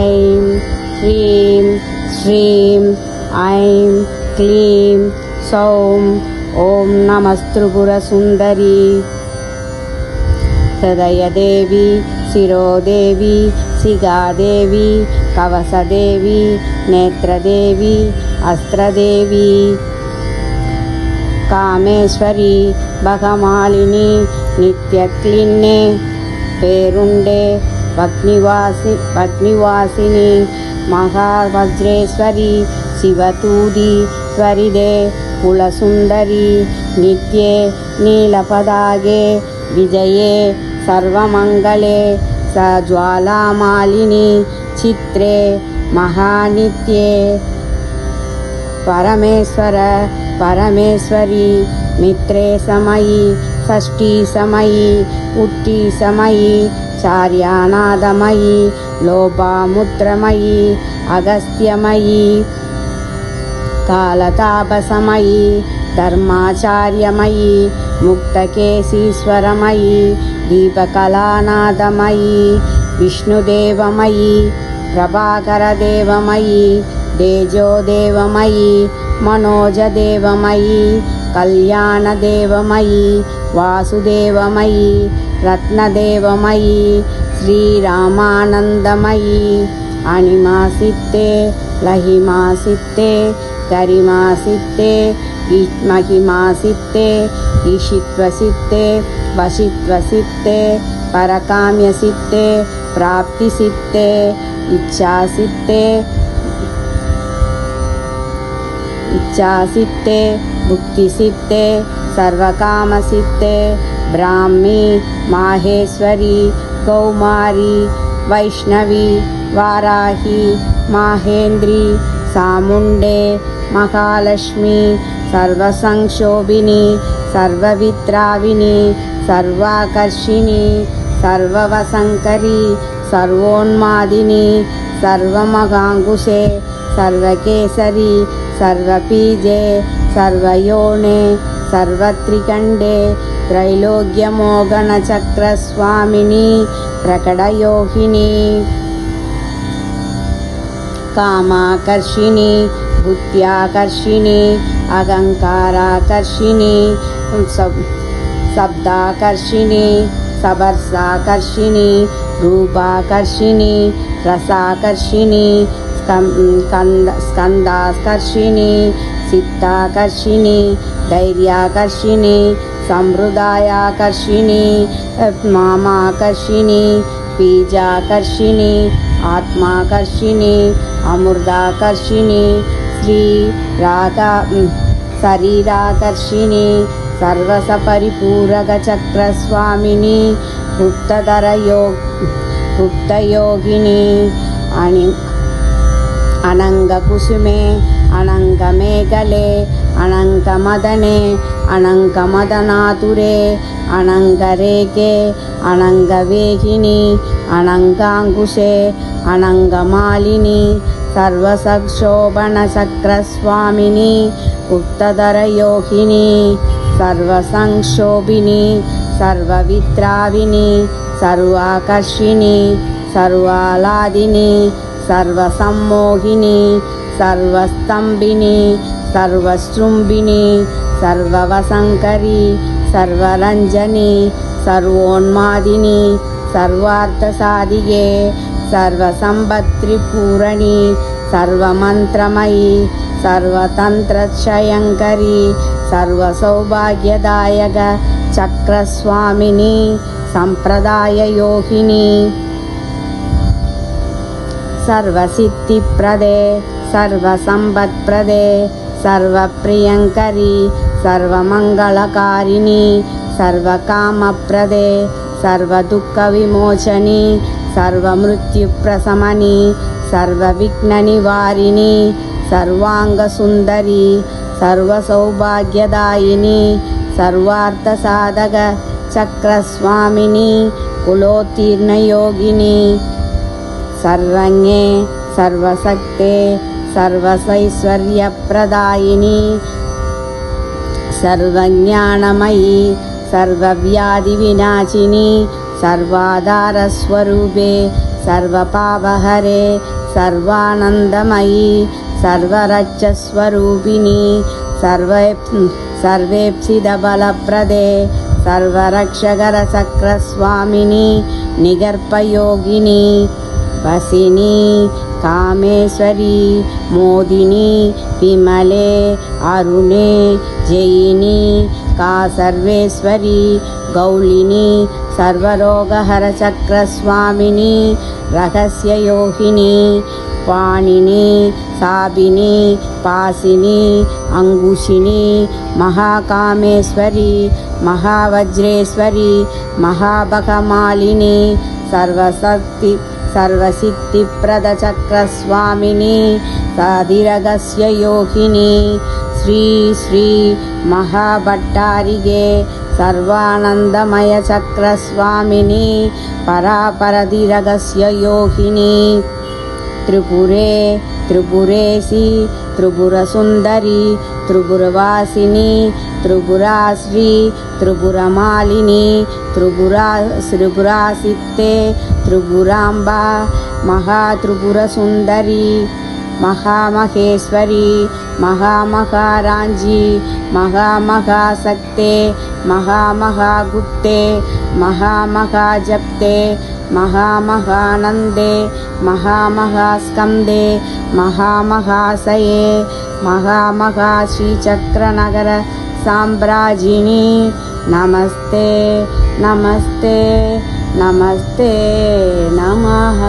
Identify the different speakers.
Speaker 1: ఐం హ్రీం శ్రీం ఐం క్లీం సౌం ఓం నమస్త్రిపురసుందరి హృదయదేవి శిరోదేవి సిగాదేవి కవసదేవి నేత్రదేవి అస్త్రదేవి. కామేశ్వరి భగమాలిని నిత్యక్లిన్నే పేరుండే पत्नीवासी, पत्निवासिनी, महावज्रेश्वरी शिवतूरी त्वरिदे, कुलसुन्दरी, नित्ये, नीलपदागे, विजये, सर्वमङ्गले, स ज्वालामालिनी, चित्रे, महानित्ये। परमेश्वर, परमेश्वरी, मित्रे समयी, षष्ठी समयि उत्ति समयी चार्यानाद लोपामुद्रमयी अगस्त्यमयी कालतापसमयी धर्माचार्यमयी मुक्तकेशीश्वरमयी दीपकलानादमयी विष्णुदेवमयी प्रभाकरदेवमयी तेजोदेवमयी मनोजदेवमयी కళ్యాణదేవమయీ వాసుదేవమయీ రత్నదేవమయీ శ్రీరామానందమయీ అణిమాసిత్తే లహిమాసిత్తే కరిమాసిత్తే మహిమాసిత్తే ఈషిత్వసిత్తే వశిత్వసిత్తే పరకామ్యసిత్తే ప్రాప్తిసిత్తే ఇచ్ఛాసిత్తే ఇచ్ఛాసిత్తే बुद्धिसित्ते सर्वकामसिद्धे ब्राह्मी माहेश्वरी कौमारी वैष्णवी वाराही माहेन्द्री सामुण्डे महालक्ष्मी सर्वसंक्षोभिनी सर्वविद्राविनी सर्वाकर्षिणी सर्ववसङ्करी सर्वोन्मादिनी सर्वमगाकुशे सर्वकेसरी सर्वपीजे సర్వయోనే సర్వత్రికండే త్రైలోక్యమోగణచక్రస్వామిని ప్రకటయోహిని కామాకర్షిణి బుద్ధ్యాకర్షిణి అహంకారాకర్షిణి సబ్ శబ్దాకర్షిణి సబర్సాకర్షిణి రూపాకర్షిణి రసాకర్షిణి స్కంద స్కందాకర్షిణి చిత్తాకర్షిణి ధైర్యాకర్షిణి సమృదాయాకర్షిణి మామాకర్షిణి బీజాకర్షిణి ఆత్మాకర్షిణి అమృతాకర్షిణి శ్రీ రాధా శరీరాకర్షిణి సర్వసపరిపూరక చక్రస్వామిని గుప్తధర యో గుప్తయోగిని అని అనంగ కుసుమే అనంగమదనే అనంగమదనాతురే అనంగరేకే అనంగవేగిని అనంగాంకుశే అనంగమాలిని సర్వసక్షోభణ చక్రస్వామిని గుప్తధరయోహిని సర్వసంక్షోభిని సర్వవిత్రావిని సర్వాకర్షిణి సర్వాలాదిని సర్వసమ్మోహిని సర్వస్తంభిని సర్వశృంభిని సర్వవసంకరి సర్వరంజని సర్వోన్మాదిని సర్వార్థసాధిగే సర్వసంపత్రిపూరణి సర్వమంత్రమయి సర్వతంత్రక్షయంకరి సర్వసౌభాగ్యదాయక చక్రస్వామిని సంప్రదాయయోగిని సర్వసిద్ధిప్రదే సర్వసంపత్ప్రదే సర్వప్రియంకరి సర్వమంగళకారిణి సర్వకామప్రదే సర్వదుఃఖవిమోచని సర్వమృత్యుప్రశమని సర్వవిఘ్ననివారిణి సర్వాంగసుందరి సర్వసౌభాగ్యదాయిని సర్వార్థసాధక చక్రస్వామిని కులోత్తీర్ణయోగిని సర్వజ్ఞే సర్వసక్తే సర్వసైశ్వర్యప్రదాయిని సర్వజ్ఞానమయీ సర్వవ్యాధి వినాశిని సర్వాధారస్వరూపే సర్వపాపహరే సర్వానందమయీ సర్వరక్షస్వరూపిణి సర్వే సర్వేప్సిదబలప్రదే సర్వరక్షకరచక్రస్వామిని నిగర్పయోగిని వసిని कामेश्वरी, मोदिनी, विमले, अरुणे जयिनी का सर्वेश्वरी, गौलिनी, सर्वरोगहरचक्रस्वामिनी रहस्ययोहिनी पाणिनी, साबिनी, पासिनी अङ्गुशिनी महाकामेश्वरी, महावज्रेश्वरी महाभगमालिनी सर्वशक्ति సర్వశక్తి సర్వసిద్ధిప్రద చక్రస్వామిని సాధిరగస్య యోగిని శ్రీ శ్రీ మహాభట్టారిగే సర్వానందమయ త్రిపురేసి త్రిపుర సుందరి త్రిపురవాసిని త్రిపురాశ్రీ త్రిపురమాలిని త్రిపురా త్రిపురాసిత్తే త్రిపురాంబ మహాత్రిపురసుందరి महामहेश्वरी महामहाराञ्जी महामहासक्ते महामहागुप्ते महामहाजप्ते महामहानन्दे महामहास्कन्दे महामहाशये महामहाश्रीचक्रनगरसाम्राजिनी नमस्ते नमस्ते नमस्ते नमः।